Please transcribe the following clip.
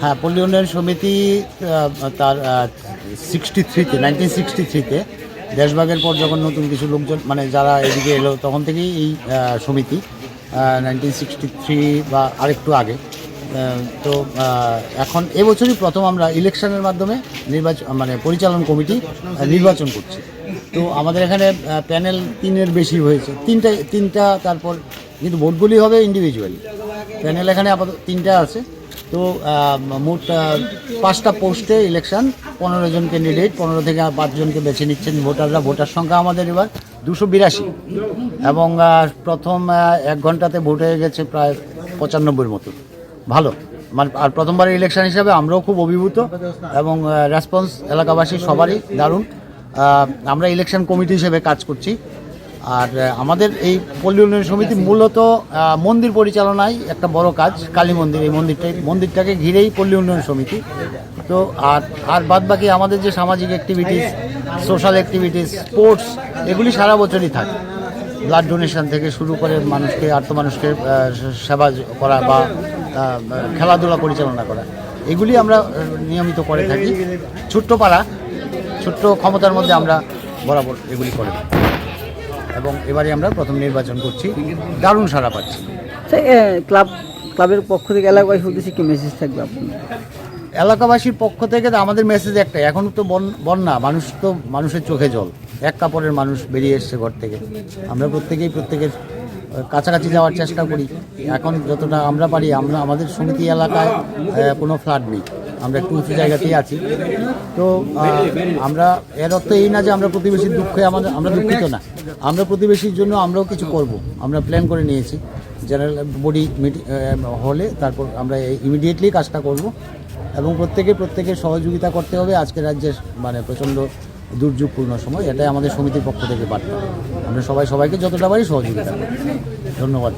হ্যাঁ পল্লী উন্নয়ন সমিতি তার সিক্সটি থ্রিতে নাইনটিন সিক্সটি থ্রিতে দেশভাগের পর যখন নতুন কিছু লোকজন মানে যারা এদিকে এলো, তখন থেকেই এই সমিতি নাইনটিন সিক্সটি থ্রি বা আরেকটু আগে। তো এখন এবছরই প্রথম আমরা ইলেকশনের মাধ্যমে নির্বাচন মানে পরিচালন কমিটি নির্বাচন করছি। তো আমাদের এখানে প্যানেল তিনের বেশি হয়েছে। তিনটা তিনটা তারপর, কিন্তু ভোটগুলি হবে ইন্ডিভিজুয়ালি প্যানেল এখানে আপাতত তিনটা আছে। তো মোট পাঁচটা পোস্টে ইলেকশন পনেরো জন ক্যান্ডিডেট পনেরো থেকে পাঁচজনকে বেছে নিচ্ছেন ভোটাররা। ভোটার সংখ্যা আমাদের এবার দুশো বিরাশি। এবং প্রথম এক ঘন্টাতে ভোট হয়ে গেছে প্রায় পঁচানব্বইয়ের মতো। ভালো। মানে আর প্রথমবারের ইলেকশন হিসাবে আমরাও খুব অভিভূত এবং রেসপন্স এলাকাবাসী সবারই দারুণ। আমরা ইলেকশন কমিটি হিসেবে কাজ করছি। আর আমাদের এই পল্লী উন্নয়ন সমিতি মূলত মন্দির পরিচালনায় একটা বড় কাজ, কালী মন্দির। এই মন্দিরটাই, মন্দিরটাকে ঘিরেই পল্লী উন্নয়ন সমিতি। তো, আর আর বাদ বাকি আমাদের যে সামাজিক অ্যাক্টিভিটিস সোশ্যাল অ্যাক্টিভিটিস স্পোর্টস এগুলি সারা বছরই থাকে। ব্লাড ডোনেশন থেকে শুরু করে মানুষকে, আর্থ মানুষকে সেবা করা বা খেলাধুলা পরিচালনা করা। এগুলি আমরা নিয়মিত করে থাকি। ছোট্ট পাড়া, ছোট্ট ক্ষমতার মধ্যে আমরা বরাবর এগুলি করে থাকি। এবং এবারে আমরা প্রথম নির্বাচন করছি। দারুণ সারা পাচ্ছি। ক্লাব ক্লাবের পক্ষ থেকে এলাকাবাসী উদ্দেশ্যে কি মেসেজ থাকবে আপনার? এলাকাবাসীর পক্ষ থেকে তো আমাদের মেসেজ একটাই এখন তো বন- বন্যা মানুষ তো মানুষের চোখে জল। এক কাপড়ের মানুষ বেরিয়ে এসছে ঘর থেকে। আমরা প্রত্যেকেই প্রত্যেকের কাছাকাছি যাওয়ার চেষ্টা করি। এখন যতটা আমরা পারি আমরা আমাদের সমিতি এলাকায় কোনো ফ্লাড নেই। আমরা একটু উঁচু জায়গাতেই আছি। তো আমরা, এর অর্থ এই না যে আমরা প্রতিবেশীর দুঃখে আমাদের আমরা দুঃখিত না। আমরা প্রতিবেশীর জন্য আমরাও কিছু করব। আমরা প্ল্যান করে নিয়েছি। জেনারেল বডি মিটিং হলে তারপর আমরা ইমিডিয়েটলি কাজটা করব। এবং প্রত্যেকে, প্রত্যেকের সহযোগিতা করতে হবে আজকে রাজ্যের মানে প্রচণ্ড দুর্যোগপূর্ণ সময়। এটাই আমাদের সমিতির পক্ষ থেকে বার্তা। আমরা সবাই সবাইকে যতটা পারি সহযোগিতা। ধন্যবাদ।